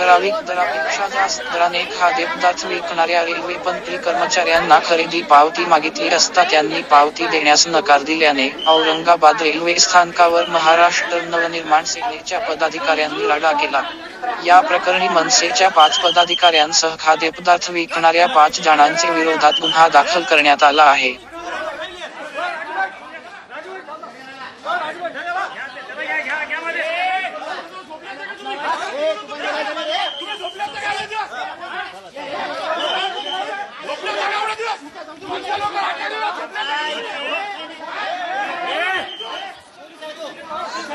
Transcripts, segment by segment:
ठराविक दरापेक्षा जास्त दराने खाद्यपदार्थ विकणाऱ्या रेल्वे पंत्री कर्मचाऱ्यांना खरेदी पावती मागितली असता त्यांनी पावती देण्यास नकार दिल्याने औरंगाबाद रेल्वे स्थानकावर महाराष्ट्र नवनिर्माण सेनेच्या पदाधिकाऱ्यांनी लढा केला. या प्रकरणी मनसेच्या पाच पदाधिकाऱ्यांसह खाद्यपदार्थ विकणाऱ्या पाच जणांचे विरोधात गुन्हा दाखल करण्यात आला आहे.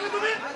Hangi durun!